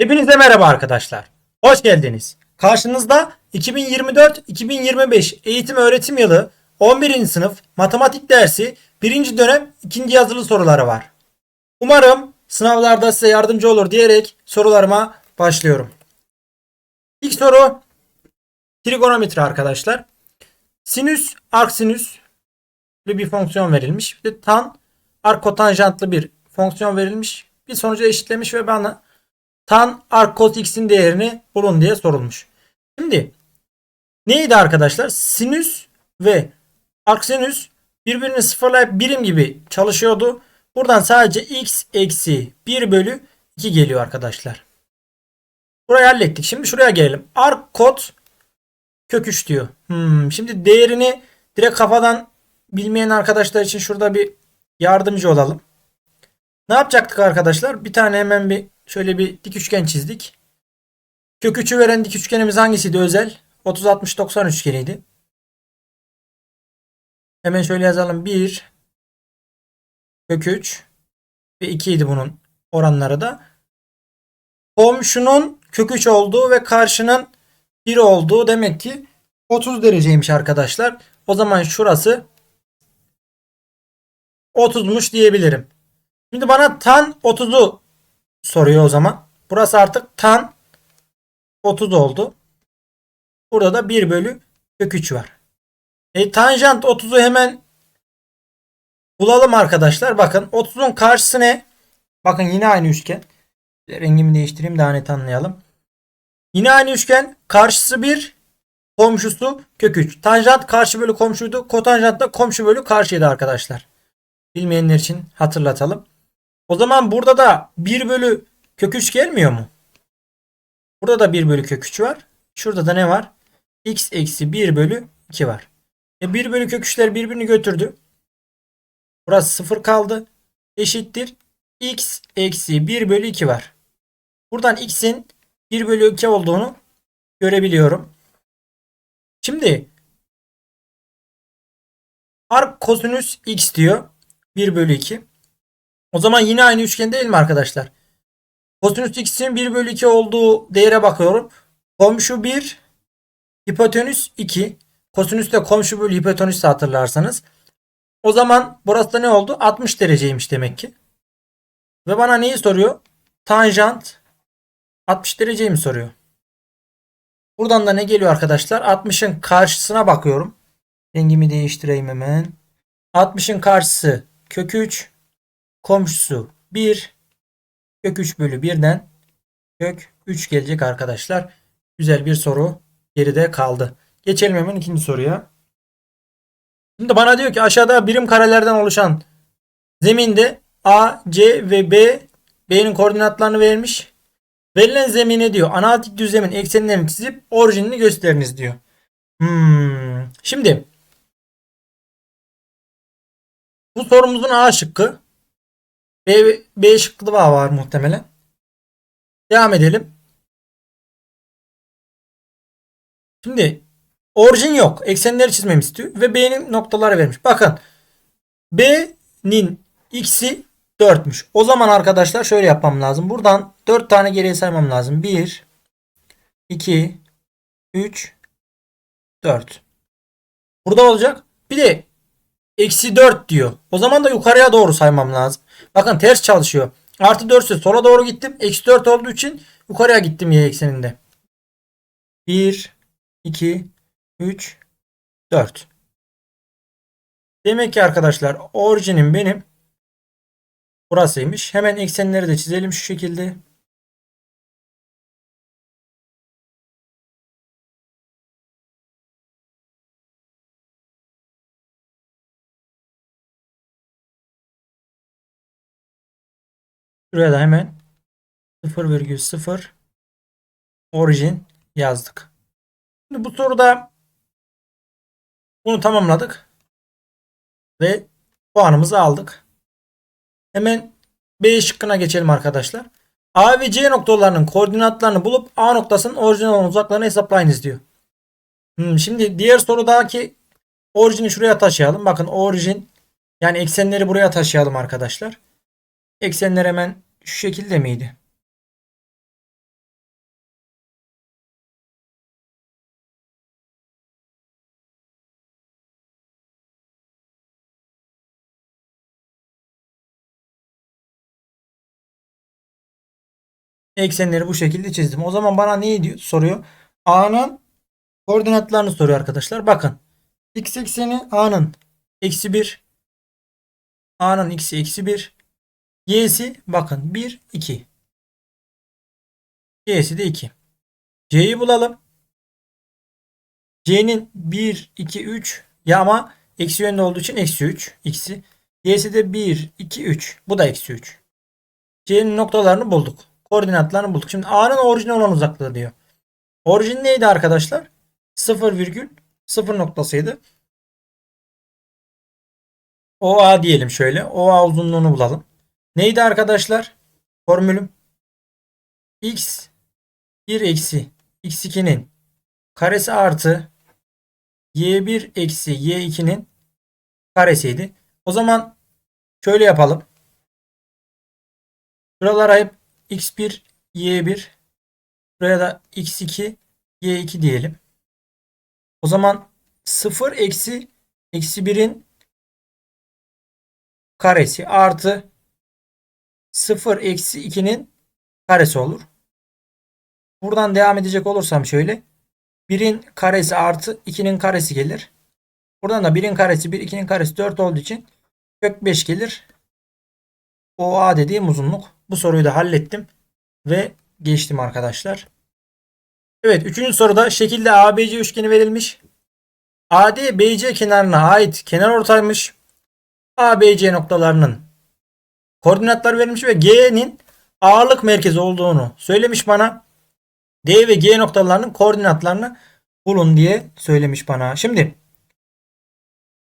Hepinize merhaba arkadaşlar. Hoş geldiniz. Karşınızda 2024-2025 eğitim öğretim yılı 11. sınıf matematik dersi 1. dönem 2. yazılı soruları var. Umarım sınavlarda size yardımcı olur diyerek sorularıma başlıyorum. İlk soru trigonometri arkadaşlar. Sinüs, arksinüs bir fonksiyon verilmiş. Bir de tan, arkotanjantlı bir fonksiyon verilmiş. Bir sonucu eşitlemiş ve bana tan arc cos x'in değerini bulun diye sorulmuş. Şimdi neydi arkadaşlar? Sinüs ve arksinüs birbirini sıfırlayıp birim gibi çalışıyordu. Buradan sadece x eksi 1 bölü 2 geliyor arkadaşlar. Burayı hallettik. Şimdi şuraya gelelim. Arc kod kök 3 diyor. Hmm, şimdi değerini direkt kafadan bilmeyen arkadaşlar için şurada bir yardımcı olalım. Ne yapacaktık arkadaşlar? Bir tane hemen bir şöyle bir dik üçgen çizdik. Kök 3'ü veren dik üçgenimiz hangisiydi özel? 30 60 90 üçgeniydi. Hemen şöyle yazalım. 1 kök 3 ve 2 idi bunun oranları da. Komşunun kök 3 olduğu ve karşının 1 olduğu demek ki 30 dereceymiş arkadaşlar. O zaman şurası 30'muş diyebilirim. Şimdi bana tan 30'u soruyor o zaman. Burası artık tan 30 oldu. Burada da 1 bölü kök 3 var. E, tanjant 30'u hemen bulalım arkadaşlar. Bakın 30'un karşısı ne? Bakın yine aynı üçgen. Rengimi değiştireyim daha net anlayalım. Yine aynı üçgen. Karşısı 1. Komşusu kök 3. Tanjant karşı bölü komşuydu. Kotanjant da komşu bölü karşıydı arkadaşlar. Bilmeyenler için hatırlatalım. O zaman burada da 1 bölü kök 3 gelmiyor mu? Burada da 1 bölü kök 3 var. Şurada da ne var? x eksi 1 bölü 2 var. E 1 bölü kök 3'ler birbirini götürdü. Burası 0 kaldı. Eşittir. x eksi 1 bölü 2 var. Buradan x'in 1 bölü 2 olduğunu görebiliyorum. Şimdi arc kosinüs x diyor. 1 bölü 2. O zaman yine aynı üçgen değil mi arkadaşlar? Kosinüs x'in 1 bölü 2 olduğu değere bakıyorum. Komşu 1, hipotenüs 2. Kosinüs de komşu bölü hipotenüs hatırlarsanız. O zaman burası da ne oldu? 60 dereceymiş demek ki. Ve bana neyi soruyor? Tanjant 60 dereceyi mi soruyor? Buradan da ne geliyor arkadaşlar? 60'ın karşısına bakıyorum. Rengimi değiştireyim hemen. 60'ın karşısı kök 3 komşusu 1 kök 3 bölü 1'den kök 3 gelecek arkadaşlar. Güzel bir soru geride kaldı. Geçelim hemen ikinci soruya. Şimdi bana diyor ki aşağıda birim karelerden oluşan zeminde A, C ve B B'nin koordinatlarını vermiş. Verilen zemine diyor analitik düzlemin eksenlerini çizip orijinini gösteriniz diyor. Hmm. Şimdi bu sorumuzun A şıkkı. B, B şıkkı da var muhtemelen. Devam edelim. Şimdi orijin yok. Eksenleri çizmemi istiyor. Ve B'nin noktaları vermiş. Bakın. B'nin x'i 4'müş. O zaman arkadaşlar şöyle yapmam lazım. Buradan 4 tane geriye saymam lazım. 1 2 3 4 Burada olacak. Bir de eksi 4 diyor. O zaman da yukarıya doğru saymam lazım. Bakın ters çalışıyor. Artı 4 ise sola doğru gittim. Eksi 4 olduğu için yukarıya gittim y ekseninde. 1 2 3 4 Demek ki arkadaşlar orijinim benim burasıymış. Hemen eksenleri de çizelim şu şekilde. Şuraya da hemen 0,0 orijin yazdık. Şimdi bu soruda bunu tamamladık. Ve puanımızı aldık. Hemen B şıkkına geçelim arkadaşlar. A ve C noktalarının koordinatlarını bulup A noktasının orijinal uzaklarını hesaplayınız diyor. Hmm, şimdi diğer sorudaki orijini şuraya taşıyalım. Bakın orijin yani eksenleri buraya taşıyalım arkadaşlar. Eksenler hemen şu şekilde miydi? Eksenleri bu şekilde çizdim. O zaman bana neyi diyor, soruyor? A'nın koordinatlarını soruyor arkadaşlar. Bakın. X ekseni A'nın eksi 1. A'nın x'i eksi 1. Y'si bakın 1, 2. Y'si de 2. C'yi bulalım. C'nin 1, 2, 3 ya ama eksi yönde olduğu için eksi 3 x'i. Y'si de 1, 2, 3. Bu da eksi 3. C'nin noktalarını bulduk. Koordinatlarını bulduk. Şimdi A'nın orijine olan uzaklığı diyor. Orijin neydi arkadaşlar? 0 virgül 0 noktasıydı. OA diyelim şöyle. OA uzunluğunu bulalım. Neydi arkadaşlar? Formülüm. X 1 eksi x2'nin karesi artı y1 eksi y2'nin karesiydi. O zaman şöyle yapalım. Buralara hep x1 y1 buraya da x2 y2 diyelim. O zaman 0 eksi eksi 1'in karesi artı 0 eksi 2'nin karesi olur. Buradan devam edecek olursam şöyle. 1'in karesi artı 2'nin karesi gelir. Buradan da 1'in karesi 1, 2'nin karesi 4 olduğu için kök 5 gelir. OA dediğim uzunluk. Bu soruyu da hallettim. Ve geçtim arkadaşlar. Evet 3. soruda şekilde ABC üçgeni verilmiş. AD BC kenarına ait kenar ortaymış. ABC noktalarının koordinatlar verilmiş ve G'nin ağırlık merkezi olduğunu söylemiş bana. D ve G noktalarının koordinatlarını bulun diye söylemiş bana. Şimdi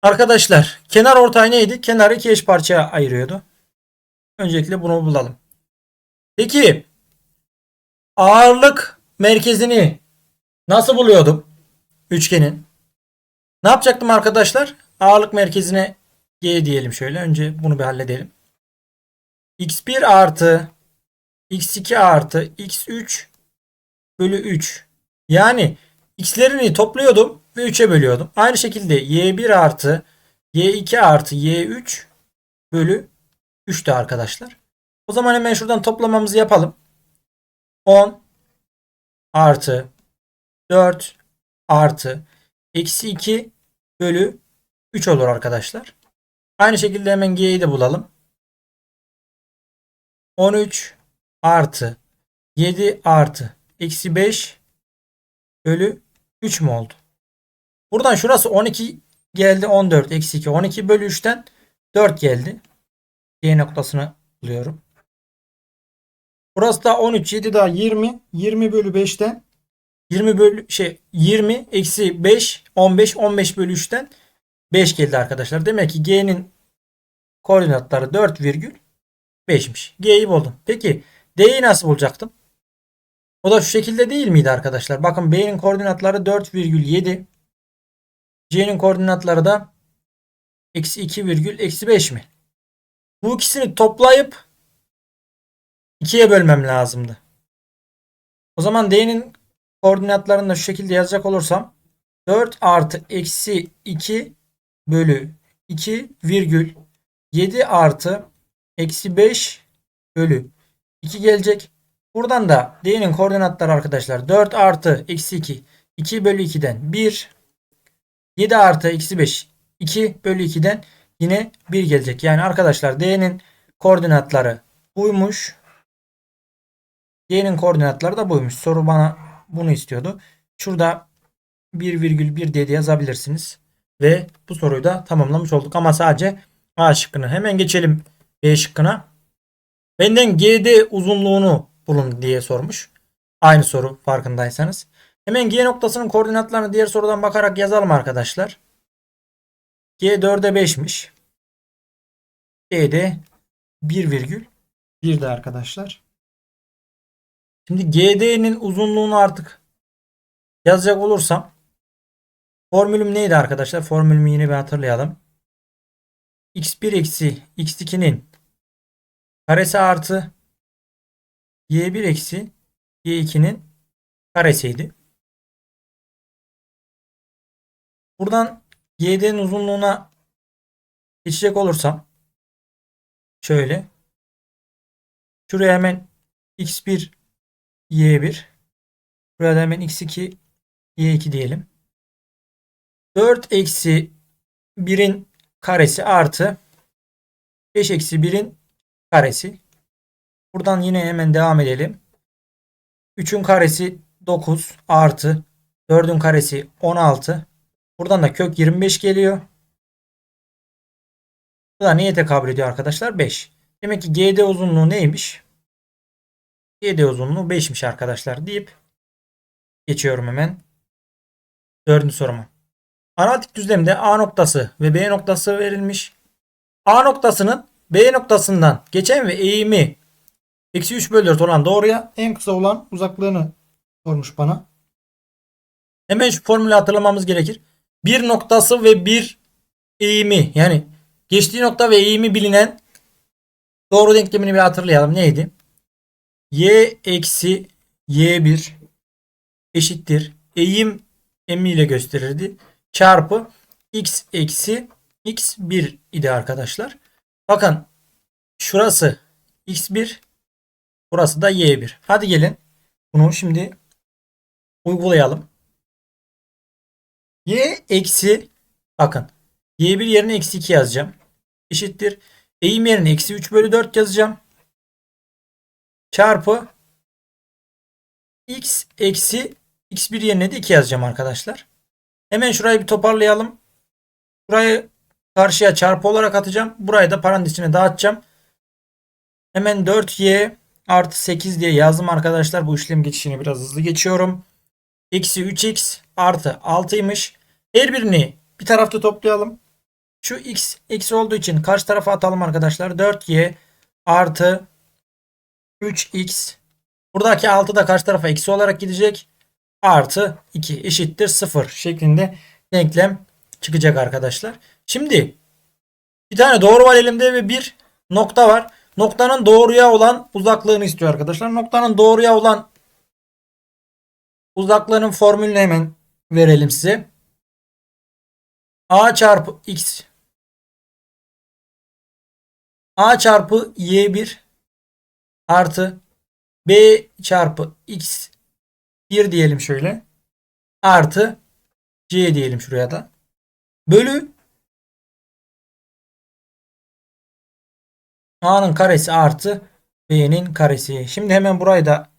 arkadaşlar kenar ortay neydi? Kenarı iki eş parçaya ayırıyordu. Öncelikle bunu bulalım. Peki ağırlık merkezini nasıl buluyordum? Üçgenin. Ne yapacaktım arkadaşlar? Ağırlık merkezine G diyelim şöyle. Önce bunu bir halledelim. X1 artı x2 artı x3 bölü 3. Yani x'lerini topluyordum ve 3'e bölüyordum. Aynı şekilde y1 artı y2 artı y3 bölü 3 de arkadaşlar. O zaman hemen şuradan toplamamızı yapalım. 10 artı 4 artı eksi 2 bölü 3 olur arkadaşlar. Aynı şekilde hemen g'yi de bulalım. 13 artı 7 artı eksi 5 bölü 3 mü oldu? Buradan şurası 12 geldi 14 eksi 2 12 bölü 3'ten 4 geldi. Y noktasını buluyorum. Burası da 13 7 daha 20 20 bölü 5'ten 20 bölü şey 20 eksi 5 15 15 bölü 3'ten 5 geldi arkadaşlar. Demek ki G'nin koordinatları 4 virgül 5'miş. G'yi buldum. Peki D'yi nasıl bulacaktım? O da şu şekilde değil miydi arkadaşlar? Bakın B'nin koordinatları 4,7. C'nin koordinatları da eksi 2 virgül eksi 5 mi? Bu ikisini toplayıp 2'ye bölmem lazımdı. O zaman D'nin koordinatlarını da şu şekilde yazacak olursam 4 artı eksi 2 bölü 2 virgül 7 artı eksi 5 bölü 2 gelecek. Buradan da D'nin koordinatları arkadaşlar 4 artı eksi 2 2 bölü 2'den 1 7 artı eksi 5 2 bölü 2'den yine 1 gelecek. Yani arkadaşlar D'nin koordinatları buymuş. Y'nin koordinatları da buymuş. Soru bana bunu istiyordu. Şurada 1,1 diye yazabilirsiniz. Ve bu soruyu da tamamlamış olduk. Ama sadece A şıkkını. Hemen geçelim B şıkkına. Benden GD uzunluğunu bulun diye sormuş. Aynı soru farkındaysanız. Hemen G noktasının koordinatlarını diğer sorudan bakarak yazalım arkadaşlar. G 4'e 5'miş. G de 1,1'de arkadaşlar. Şimdi GD'nin uzunluğunu artık yazacak olursam formülüm neydi arkadaşlar? Formülümü yine bir hatırlayalım. x1 eksi x2'nin karesi artı y1 eksi y2'nin karesiydi. Buradan y'den uzunluğuna geçecek olursam şöyle şuraya hemen x1 y1. Buraya da hemen x2 y2 diyelim. 4 eksi 1'in karesi artı 5 eksi 1'in karesi. Buradan yine hemen devam edelim. 3'ün karesi 9 artı 4'ün karesi 16. Buradan da kök 25 geliyor. Bu da neye tekabül ediyor arkadaşlar? 5. Demek ki GD uzunluğu neymiş? GD uzunluğu 5'miş arkadaşlar deyip geçiyorum hemen. Dördüncü soruma. Analitik düzlemde A noktası ve B noktası verilmiş. A noktasının B noktasından geçen ve eğimi eksi 3 bölü 4 olan doğruya en kısa olan uzaklığını sormuş bana. Hemen şu formülü hatırlamamız gerekir. Bir noktası ve bir eğimi yani geçtiği nokta ve eğimi bilinen doğru denklemini bir hatırlayalım. Neydi? Y eksi Y1 eşittir. Eğim emi ile gösterirdi. Çarpı x eksi x1 idi arkadaşlar. Bakın şurası x1 burası da y1. Hadi gelin bunu şimdi uygulayalım. y eksi bakın y1 yerine eksi 2 yazacağım. Eşittir. Eğim yerine eksi 3 bölü 4 yazacağım. Çarpı x eksi x1 yerine de 2 yazacağım arkadaşlar. Hemen şurayı bir toparlayalım. Burayı karşıya çarpı olarak atacağım. Burayı da parantez içine dağıtacağım. Hemen 4y artı 8 diye yazdım arkadaşlar. Bu işlem geçişini biraz hızlı geçiyorum. Eksi 3x artı 6'ymış. Her birini bir tarafta toplayalım. Şu x eksi olduğu için karşı tarafa atalım arkadaşlar. 4y artı 3x. Buradaki 6 da karşı tarafa eksi olarak gidecek. Artı 2 eşittir 0 şeklinde denklem çıkacak arkadaşlar. Şimdi bir tane doğru var elimde ve bir nokta var. Noktanın doğruya olan uzaklığını istiyor arkadaşlar. Noktanın doğruya olan uzaklığının formülünü hemen verelim size. A çarpı x A çarpı y1 artı B çarpı x 1 diyelim şöyle. Artı C diyelim şuraya da. Bölü A'nın karesi artı B'nin karesi. Şimdi hemen burayı da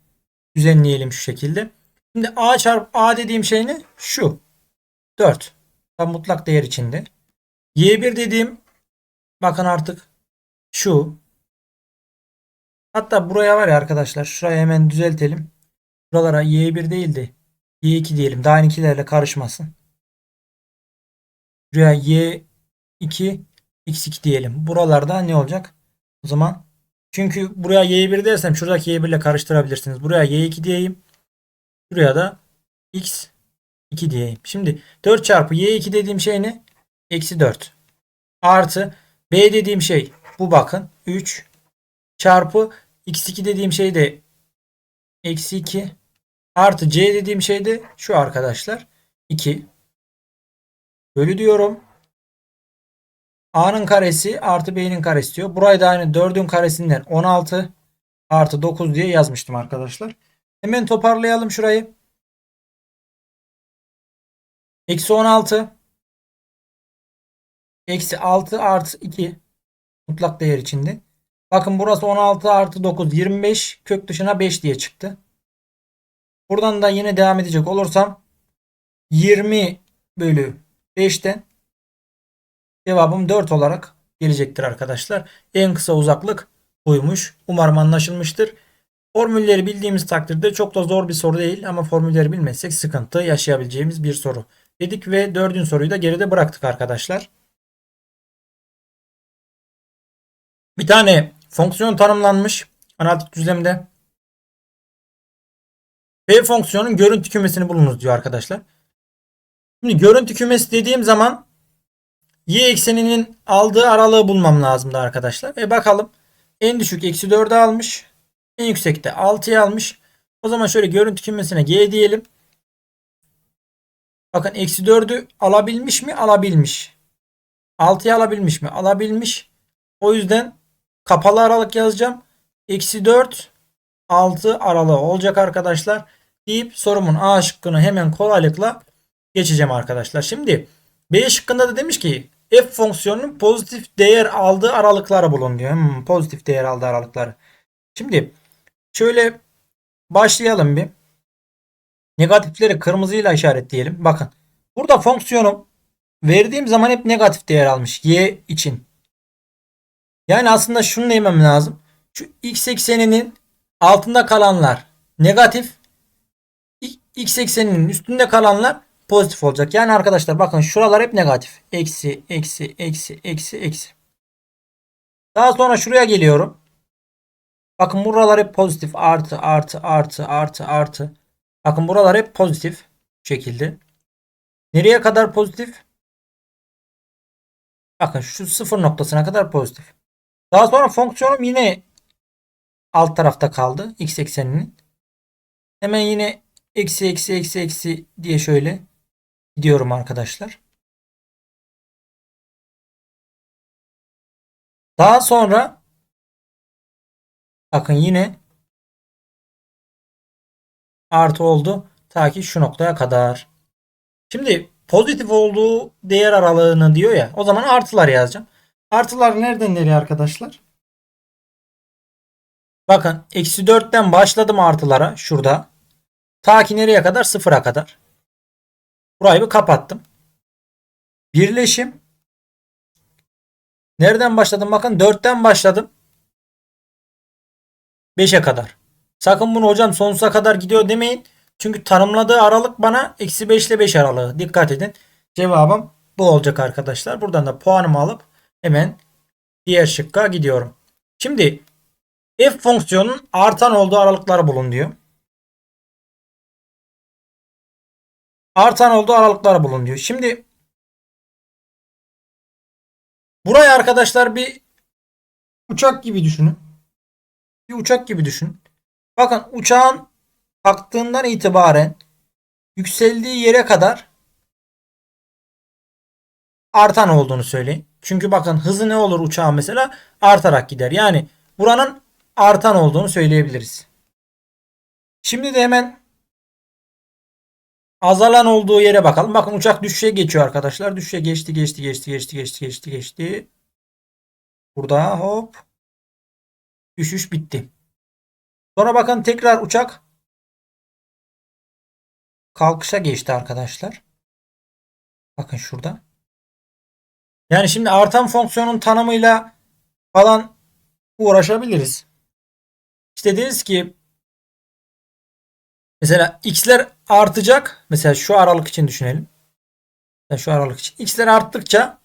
düzenleyelim şu şekilde. Şimdi A çarpı A dediğim şey ne? Şu. 4. Tam mutlak değer içinde. Y1 dediğim bakın artık şu. Hatta buraya var ya arkadaşlar. Şurayı hemen düzeltelim. Buralara Y1 değil de Y2 diyelim. Daha ikilerle karışmasın. Buraya Y2 X2 diyelim. Buralarda ne olacak? O zaman çünkü buraya Y1 dersem şuradaki Y1 ile karıştırabilirsiniz. Buraya Y2 diyeyim. Buraya da X2 diyeyim. Şimdi 4 çarpı Y2 dediğim şey ne? Eksi 4. Artı B dediğim şey bu bakın. 3 çarpı X2 dediğim şey de eksi 2 artı C dediğim şey de şu arkadaşlar. 2 bölü diyorum. A'nın karesi artı B'nin karesi diyor. Burayı da aynı 4'ün karesinden 16 artı 9 diye yazmıştım arkadaşlar. Hemen toparlayalım şurayı. Eksi 16 eksi 6 artı 2 mutlak değer içinde. Bakın burası 16 artı 9 25 kök dışına 5 diye çıktı. Buradan da yine devam edecek olursam 20 bölü 5'ten cevabım 4 olarak gelecektir arkadaşlar. En kısa uzaklık buymuş. Umarım anlaşılmıştır. Formülleri bildiğimiz takdirde çok da zor bir soru değil ama formülleri bilmezsek sıkıntı yaşayabileceğimiz bir soru. Dedik ve dördüncü soruyu da geride bıraktık arkadaşlar. Bir tane fonksiyon tanımlanmış analitik düzlemde. F fonksiyonun görüntü kümesini bulunuz diyor arkadaşlar. Şimdi görüntü kümesi dediğim zaman y ekseninin aldığı aralığı bulmam lazımdı arkadaşlar. E bakalım en düşük eksi 4'ü almış. En yüksekte 6'yı almış. O zaman şöyle görüntü kümesine g diyelim. Bakın eksi 4'ü alabilmiş mi? Alabilmiş. 6'yı alabilmiş mi? Alabilmiş. O yüzden kapalı aralık yazacağım. Eksi 4 6 aralığı olacak arkadaşlar. Deyip sorumun A şıkkını hemen kolaylıkla geçeceğim arkadaşlar. Şimdi B şıkkında da demiş ki f fonksiyonunun pozitif değer aldığı aralıkları bulun diyor. Hmm, pozitif değer aldığı aralıkları. Şimdi şöyle başlayalım bir. Negatifleri kırmızıyla işaretleyelim. Bakın burada fonksiyonum verdiğim zaman hep negatif değer almış y için. Yani aslında şunu demem lazım. Şu x ekseninin altında kalanlar negatif x ekseninin üstünde kalanlar pozitif olacak. Yani arkadaşlar bakın şuralar hep negatif. Eksi, eksi, eksi, eksi, eksi. Daha sonra şuraya geliyorum. Bakın buralar hep pozitif. Artı, artı, artı, artı, artı. Bakın buralar hep pozitif. Şekilde. Nereye kadar pozitif? Bakın şu sıfır noktasına kadar pozitif. Daha sonra fonksiyonum yine alt tarafta kaldı. X ekseninin. Hemen yine eksi eksi eksi eksi diye şöyle gidiyorum arkadaşlar. Daha sonra bakın yine artı oldu. Ta ki şu noktaya kadar. Şimdi pozitif olduğu değer aralığını diyor ya. O zaman artılar yazacağım. Artılar nereden nereye arkadaşlar? Bakın eksi 4'ten başladım artılara şurada. Ta ki nereye kadar? Sıfıra kadar. Burayı bir kapattım. Birleşim. Nereden başladım? Bakın 4'ten başladım. 5'e kadar. Sakın bunu hocam sonsuza kadar gidiyor demeyin. Çünkü tanımladığı aralık bana eksi 5 ile 5 aralığı. Dikkat edin. Cevabım bu olacak arkadaşlar. Buradan da puanımı alıp hemen diğer şıkka gidiyorum. Şimdi f fonksiyonun artan olduğu aralıkları bulun diyor. Artan olduğu aralıkları bulun diyor. Şimdi burayı arkadaşlar bir uçak gibi düşünün. Bir uçak gibi düşünün. Bakın uçağın kalktığından itibaren yükseldiği yere kadar artan olduğunu söyleyin. Çünkü bakın hızı ne olur uçağın mesela artarak gider. Yani buranın artan olduğunu söyleyebiliriz. Şimdi de hemen azalan olduğu yere bakalım. Bakın uçak düşüşe geçiyor arkadaşlar. Düşüşe geçti geçti geçti geçti geçti geçti geçti. Burada hop düşüş bitti. Sonra bakın tekrar uçak kalkışa geçti arkadaşlar. Bakın şurada. Yani şimdi artan fonksiyonun tanımıyla falan uğraşabiliriz. İşte deriz ki mesela x'ler artacak. Mesela şu aralık için düşünelim. Mesela şu aralık için. x'ler arttıkça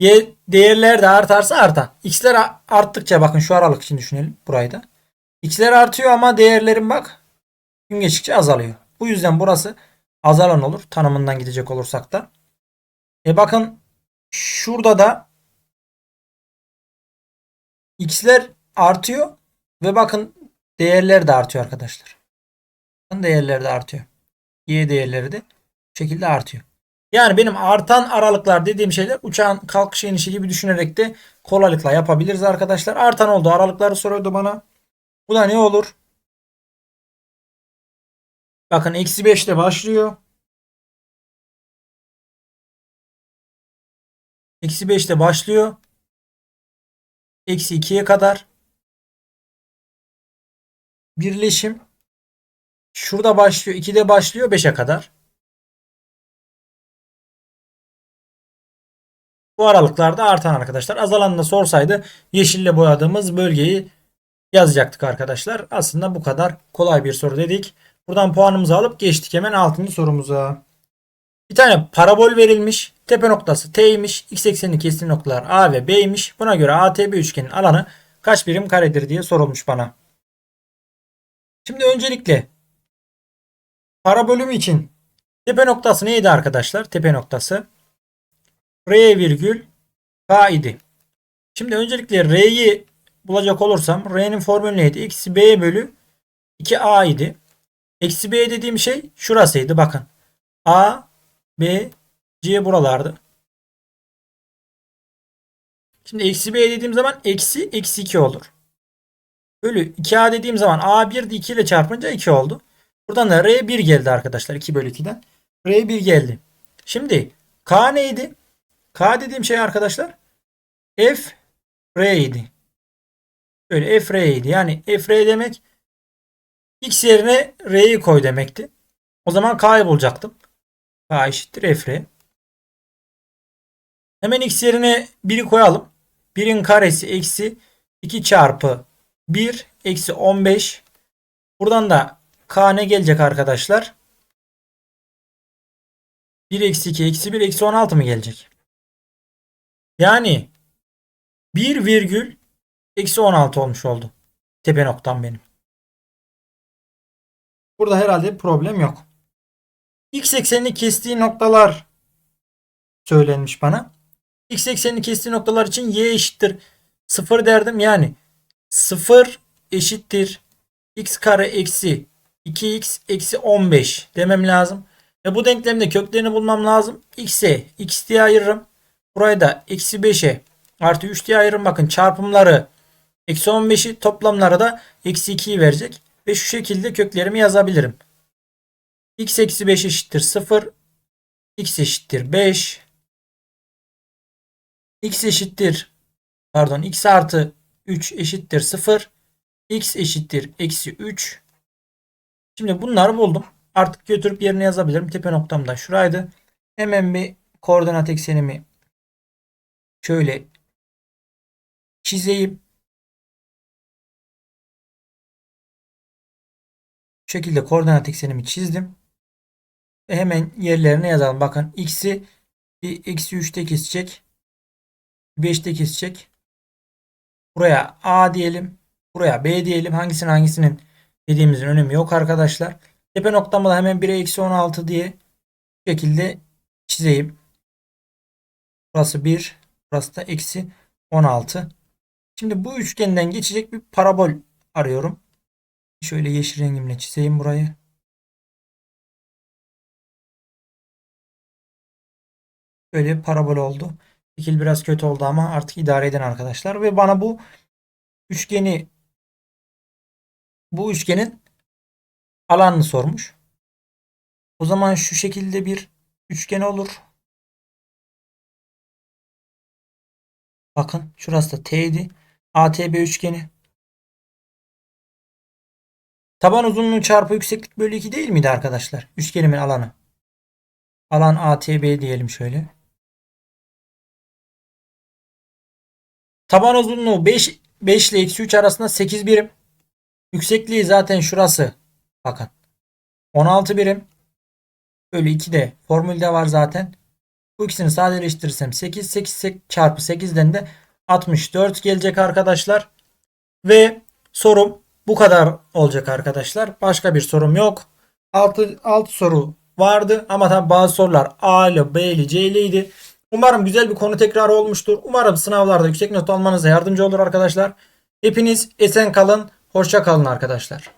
y değerler de artarsa artar. x'ler arttıkça bakın şu aralık için düşünelim burayı da. x'ler artıyor ama değerlerin bak gün geçtikçe azalıyor. Bu yüzden burası azalan olur. Tanımından gidecek olursak da. E bakın şurada da x'ler artıyor ve bakın değerler de artıyor arkadaşlar. Değerler de artıyor. Y değerleri de bu şekilde artıyor. Yani benim artan aralıklar dediğim şeyler uçağın kalkış inişi gibi düşünerek de kolaylıkla yapabiliriz arkadaşlar. Artan oldu aralıkları soruyordu bana. Bu da ne olur? Bakın eksi 5 ile başlıyor. Eksi 5 ile başlıyor. Eksi 2'ye kadar. Birleşim. Şurada başlıyor. 2'de başlıyor 5'e kadar. Bu aralıklarda artan arkadaşlar. Azalan da sorsaydı yeşille boyadığımız bölgeyi yazacaktık arkadaşlar. Aslında bu kadar kolay bir soru dedik. Buradan puanımızı alıp geçtik hemen 6. sorumuza. Bir tane parabol verilmiş. Tepe noktası T'ymiş. X eksenini kestiği noktalar A ve B'ymiş. Buna göre ATB üçgenin alanı kaç birim karedir diye sorulmuş bana. Şimdi öncelikle parabolüm için tepe noktası neydi arkadaşlar? Tepe noktası R virgül K idi. Şimdi öncelikle R'yi bulacak olursam R'nin formülü neydi? Eksi B bölü 2A idi. Eksi B dediğim şey şurasıydı bakın. A, B, C buralardı. Şimdi eksi B dediğim zaman eksi eksi 2 olur. Bölü 2A dediğim zaman A1 de 2 ile çarpınca 2 oldu. Buradan da R1 geldi arkadaşlar 2 bölü 2'den. R1 geldi. Şimdi K neydi? K dediğim şey arkadaşlar F R idi. Böyle F R idi. Yani F R demek X yerine R'yi koy demekti. O zaman K'yı bulacaktım. K eşittir F R. Hemen X yerine 1'i koyalım. 1'in karesi eksi 2 çarpı 1 eksi 15. Buradan da K ne gelecek arkadaşlar? 1 eksi 2 eksi 1 eksi 16 mı gelecek? Yani 1 virgül eksi 16 olmuş oldu. Tepe noktam benim. Burada herhalde problem yok. X eksenini kestiği noktalar söylenmiş bana. X eksenini kestiği noktalar için y eşittir 0 derdim. Yani 0 eşittir x kare eksi 2x eksi 15 demem lazım. Ve bu denklemde köklerini bulmam lazım. x'e x diye ayırırım. Burayı da eksi 5'e artı 3 diye ayırırım. Bakın çarpımları eksi 15'i toplamları da eksi 2'yi verecek. Ve şu şekilde köklerimi yazabilirim. x eksi 5 eşittir 0. x eşittir 5. x eşittir pardon x artı 3 eşittir 0. x eşittir eksi 3. Şimdi bunları buldum. Artık götürüp yerine yazabilirim. Tepe noktam da şuraydı. Hemen bir koordinat eksenimi şöyle çizeyim. Bu şekilde koordinat eksenimi çizdim. Ve hemen yerlerine yazalım. Bakın x'i bir eksi 3'te kesecek. 5'te kesecek. Buraya A diyelim. Buraya B diyelim. Hangisinin hangisinin dediğimizin önemi yok arkadaşlar. Tepe noktamı da hemen 1'e eksi 16 diye bu şekilde çizeyim. Burası 1. Burası da eksi 16. Şimdi bu üçgenden geçecek bir parabol arıyorum. Şöyle yeşil rengimle çizeyim burayı. Böyle bir parabol oldu. Şekil biraz kötü oldu ama artık idare edin arkadaşlar. Ve bana bu üçgeni bu üçgenin alanını sormuş. O zaman şu şekilde bir üçgen olur. Bakın şurası da T'ydi. ATB üçgeni. Taban uzunluğu çarpı yükseklik bölü 2 değil miydi arkadaşlar? Üçgenimin alanı. Alan ATB diyelim şöyle. Taban uzunluğu 5, 5 ile eksi 3 arasında 8 birim. Yüksekliği zaten şurası. Bakın. 16 birim. Bölü 2 de formülde var zaten. Bu ikisini sadeleştirirsem 8, 8 çarpı 8'den de 64 gelecek arkadaşlar. Ve sorum bu kadar olacak arkadaşlar. Başka bir sorum yok. 6, 6 soru vardı ama tabi bazı sorular A ile B ile C ile idi. Umarım güzel bir konu tekrar olmuştur. Umarım sınavlarda yüksek not almanıza yardımcı olur arkadaşlar. Hepiniz esen kalın. Hoşça kalın arkadaşlar.